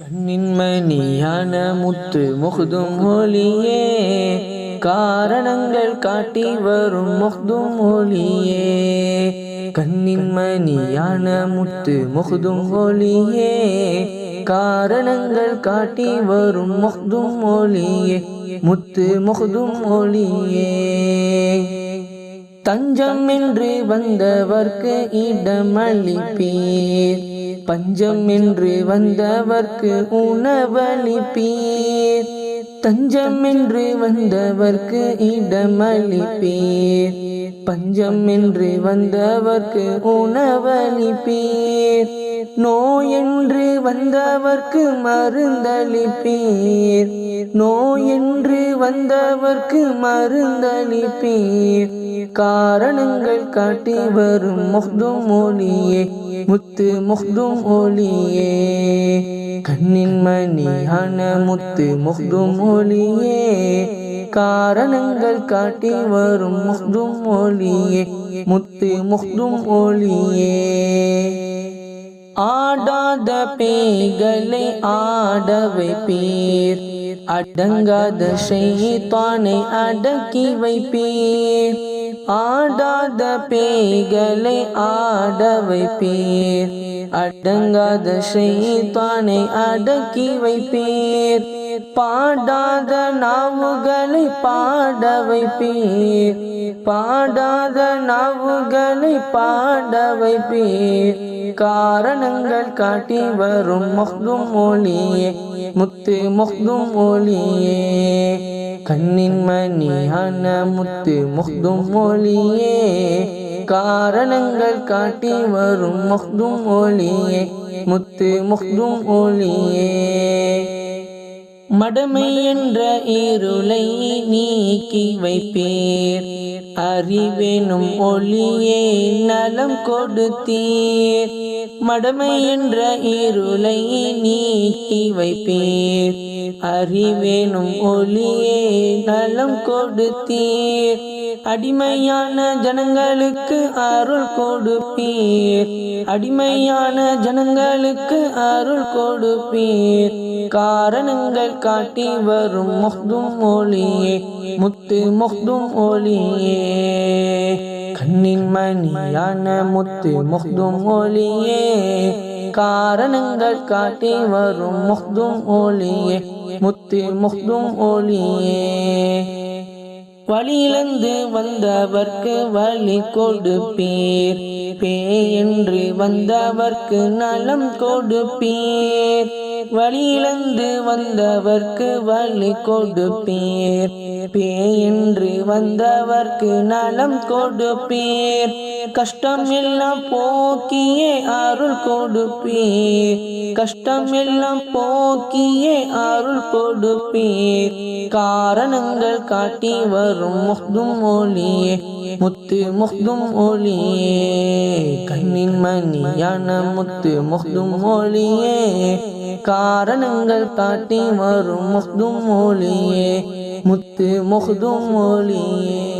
கண்ணின் மணியான முத்து முகுதும் ஒளியே. காரணங்கள் காட்டி வரும் முகுதும் ஒளியே. கண்ணின் மணியான முத்து முகுதும் ஒளியே. காரணங்கள் காட்டி வரும் முகுதும் ஒளியே. முத்து முகுதும் ஒளியே. தஞ்சம் என்று வந்தவர்க்கு இடமளிப்பீர். பஞ்சம் என்று வந்தவர்க்கு உணவளிப்பீர். தஞ்சம் என்று வந்தவர்க்கு இடமளிப்பீர். பஞ்சம் என்று வந்தவர்க்கு உணவளிப்பீர். நோய் நோயென்று வந்தவர்க்கு மருந்தளிப்பீர். நோயென்று வந்தவர்க்கு மருந்தளிப்பீர். காரணங்கள் காட்டி வரும் முஹ்தும் ஒளியே முத்து முஹ்தும் ஒளியே கண்ணின் மணியான முத்து முஹ்தும் ஒளியே காரணங்கள் காட்டி வரும் முஹ்தும் ஒளியே முத்து முஹ்தும் ஒளியே ஆடாத பேய்களை ஆட வைப்பீர் அடங்காத செய்தானை அடக்கி வைப்பீர். ஆடாத பேய்களை ஆட வைப்பீர். அடங்காத ஷைத்தானை அடக்கி வைப்பீர். பாடாத நாவுகளை பாட வைப்பீர். பாடாத நாவுகளை பாட வைப்பீர். காரணங்கள் காட்டி வரும் மொழியே. முத்து மொஹ்தும் ஒளியே கண்ணின் மணியான முத்து முஹ்தும் ஒளியே காரணங்கள் காட்டி வரும் முஹ்தும் ஒளியே முத்து முஹ்தும் ஒளியே மடமை என்ற இருளை நீக்கி வைப்பீர். அறிவெனும் ஒளியே நலம் கொடுத்தீர். மடமை என்ற இருளை நீக்கி வைப்பீர். அறிவேனும் ஒளியே நலம் கொடுத்தீர். அடிமையான ஜனங்களுக்கு அருள் கொடுப்பீர். அடிமையான ஜனங்களுக்கு அருள் கொடுப்பீர். காரணங்கள் காட்டி வரும் முஹ்தும் ஒளியே முத்து முஹ்தும் ஒளியே. கண்ணின் மணியான முத்து முஹ்தும் ஒளியே காரணங்கள் காட்டி வரும் முஹ்தும் ஒளியே முத்து முஹ்தும் ஒளியே. வழியிழந்து வந்தவர்க்கு வழி கொடுப்பீர் பே என்று வந்தவர்க்கு நலம் கொடுப்பீர். வழியிழந்து வந்தவர்க்கு வழி கொடுப்பீர். பேயென்று வந்தவர்க்கு நலம் கொடுப்பீர். கஷ்டம் எல்லாம் போக்கியே அருள் கொடுப்பீர். கஷ்டம் எல்லாம் போக்கியே அருள் கொடுப்பீர். காரணங்கள் காட்டி வரும் முஹ்தும் ஒளியே முத்து முஹ்தும் ஒளியே. கண்ணின் மணியான முத்து முஹ்தும் ஒளியே. காரணங்கள் காட்டி வரும் முஹ்தும் மொழியே முத்து முஹ்தும் மொழியே